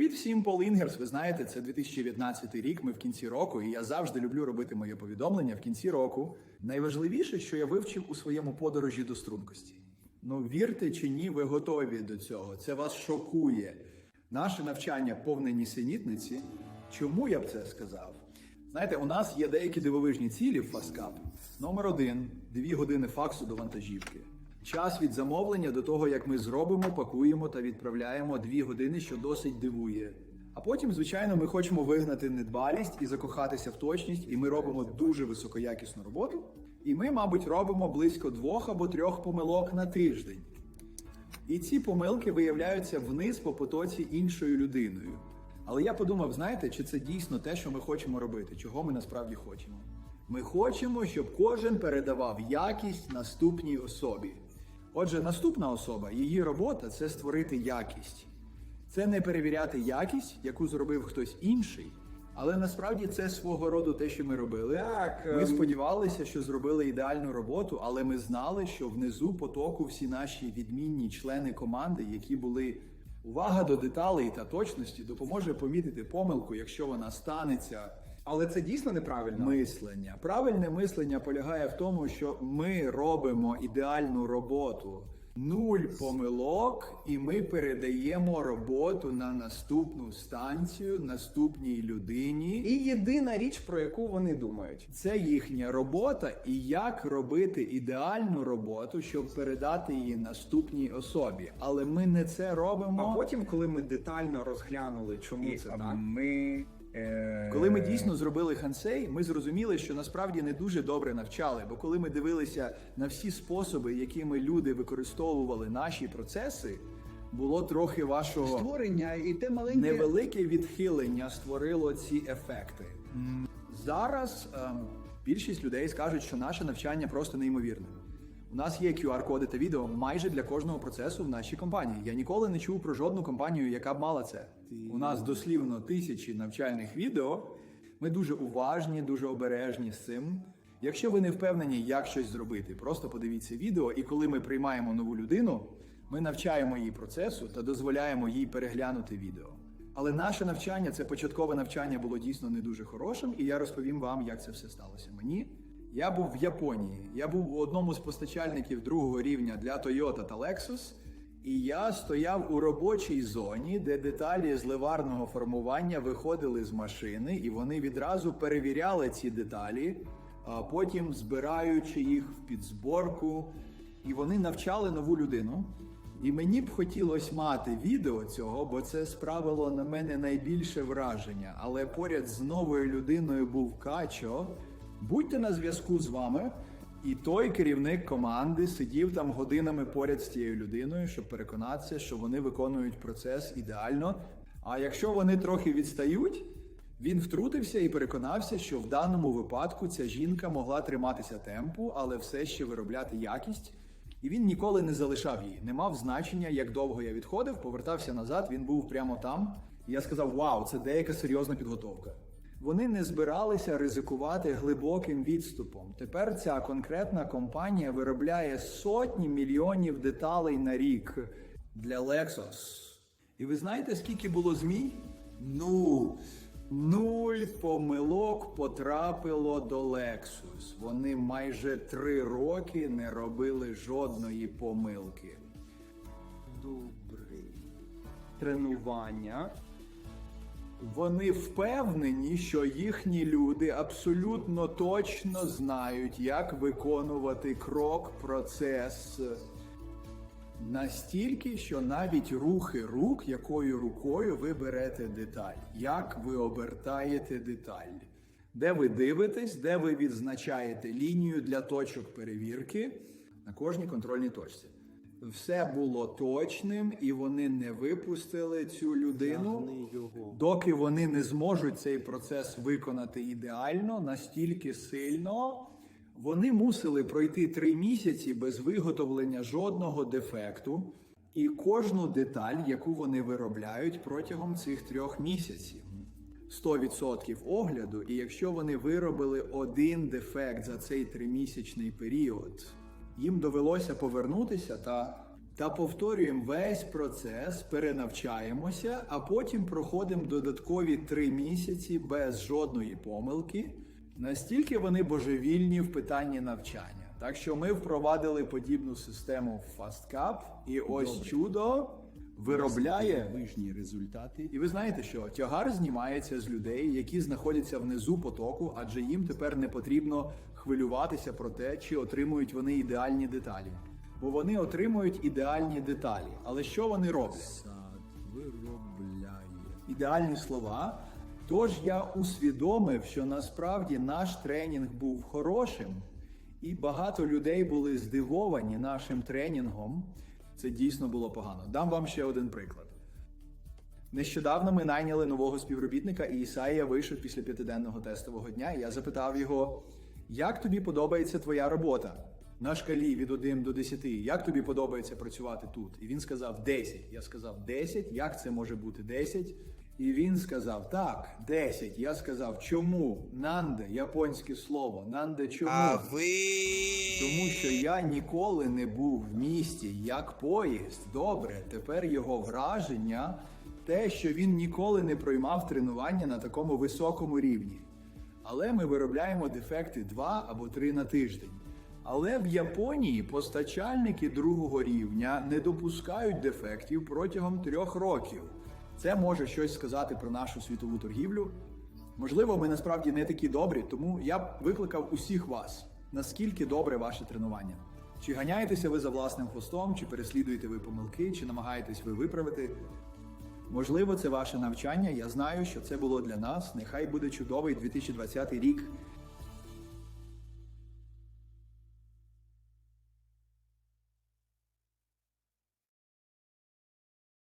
Привіт всім, Пол Інгерс. Ви знаєте, це 2019 рік. Ми в кінці року, і я завжди люблю робити моє повідомлення в кінці року. Найважливіше, що я вивчив у своєму подорожі до стрункості. Ну вірте чи ні, ви готові до цього. Це вас шокує. Наше навчання повне нісенітниці. Чому я б це сказав? Знаєте, у нас є деякі дивовижні цілі в Фаскап. Номер один дві години факсу до вантажівки. Час від замовлення до того, як ми зробимо, пакуємо та відправляємо дві години, що досить дивує. А потім, звичайно, ми хочемо вигнати недбалість і закохатися в точність, і ми робимо дуже високоякісну роботу. І ми, мабуть, робимо близько двох або трьох помилок на тиждень. І ці помилки виявляються вниз по потоці іншою людиною. Але я подумав, знаєте, чи це дійсно те, що ми хочемо робити, чого ми насправді хочемо? Ми хочемо, щоб кожен передавав якість наступній особі. Отже, наступна особа, її робота це створити якість. Це не перевіряти якість, яку зробив хтось інший, але насправді це свого роду те, що ми робили. Так, ми ем. сподівалися, що зробили ідеальну роботу, але ми знали, що внизу потоку всі наші відмінні члени команди, які були увага до деталей та точності, допоможе помітити помилку, якщо вона станеться. Але це дійсно неправильно. Мислення. Правильне мислення полягає в тому, що ми робимо ідеальну роботу. Нуль помилок, і ми передаємо роботу на наступну станцію, наступній людині. І єдина річ, про яку вони думають. Це їхня робота, і як робити ідеальну роботу, щоб передати її наступній особі. Але ми не це робимо. А потім, коли ми детально розглянули, чому це так, Ми. Коли ми дійсно зробили хансей, ми зрозуміли, що насправді не дуже добре навчали. Бо коли ми дивилися на всі способи, якими люди використовували наші процеси, було трохи вашого створення і те маленьке невелике відхилення створило ці ефекти. Зараз ем, більшість людей скажуть, що наше навчання просто неймовірне. У нас є QR-коди та відео майже для кожного процесу в нашій компанії. Я ніколи не чув про жодну компанію, яка б мала це. У нас дослівно тисячі навчальних відео. Ми дуже уважні, дуже обережні з цим. Якщо ви не впевнені, як щось зробити, просто подивіться відео, і коли ми приймаємо нову людину, ми навчаємо її процесу та дозволяємо їй переглянути відео. Але наше навчання, це початкове навчання, було дійсно не дуже хорошим, і я розповім вам, як це все сталося. Мені я був в Японії. Я був у одному з постачальників другого рівня для Toyota та Lexus. І я стояв у робочій зоні, де деталі зливарного формування виходили з машини, і вони відразу перевіряли ці деталі, а потім збираючи їх в підзборку. І вони навчали нову людину. І мені б хотілося мати відео цього, бо це справило на мене найбільше враження. Але поряд з новою людиною був Качо. Будьте на зв'язку з вами. І той керівник команди сидів там годинами поряд з цією людиною, щоб переконатися, що вони виконують процес ідеально. А якщо вони трохи відстають, він втрутився і переконався, що в даному випадку ця жінка могла триматися темпу, але все ще виробляти якість. І він ніколи не залишав її. Не мав значення, як довго я відходив, повертався назад, він був прямо там. І я сказав: Вау, це деяка серйозна підготовка. Вони не збиралися ризикувати глибоким відступом. Тепер ця конкретна компанія виробляє сотні мільйонів деталей на рік для Lexus. І ви знаєте, скільки було змій? Ну, нуль помилок потрапило до Lexus. Вони майже три роки не робили жодної помилки. добрий тренування. Вони впевнені, що їхні люди абсолютно точно знають, як виконувати крок, процес. Настільки, що навіть рухи рук, якою рукою ви берете деталь, як ви обертаєте деталь, де ви дивитесь, де ви відзначаєте лінію для точок перевірки на кожній контрольній точці. Все було точним, і вони не випустили цю людину, доки вони не зможуть цей процес виконати ідеально, настільки сильно. Вони мусили пройти три місяці без виготовлення жодного дефекту, і кожну деталь, яку вони виробляють протягом цих трьох місяців. 100% огляду, і якщо вони виробили один дефект за цей тримісячний період, їм довелося повернутися та та повторюємо весь процес, перенавчаємося, а потім проходимо додаткові три місяці без жодної помилки. Настільки вони божевільні в питанні навчання. Так що ми впровадили подібну систему в FastCap, і ось чудо виробляє Вижні результати. і ви знаєте, що тягар знімається з людей, які знаходяться внизу потоку, адже їм тепер не потрібно хвилюватися про те, чи отримують вони ідеальні деталі. Бо вони отримують ідеальні деталі. Але що вони роблять? Виробляє. Ідеальні слова. Тож я усвідомив, що насправді наш тренінг був хорошим, і багато людей були здивовані нашим тренінгом. Це дійсно було погано. Дам вам ще один приклад. Нещодавно ми найняли нового співробітника, і Ісаїя вийшов після п'ятиденного тестового дня. І я запитав його, як тобі подобається твоя робота? На шкалі від 1 до 10. Як тобі подобається працювати тут? І він сказав 10. Я сказав 10. Як це може бути 10? І він сказав: Так, 10. Я сказав, чому? Нанде, японське слово. Нанде чому? А ви Тому що я ніколи не був в місті як поїзд. Добре, тепер його враження те, що він ніколи не проймав тренування на такому високому рівні. Але ми виробляємо дефекти 2 або 3 на тиждень. Але в Японії постачальники другого рівня не допускають дефектів протягом трьох років. Це може щось сказати про нашу світову торгівлю. Можливо, ми насправді не такі добрі, тому я б викликав усіх вас. Наскільки добре ваше тренування? Чи ганяєтеся ви за власним хвостом, чи переслідуєте ви помилки, чи намагаєтесь ви виправити? Можливо, це ваше навчання. Я знаю, що це було для нас. Нехай буде чудовий 2020 рік.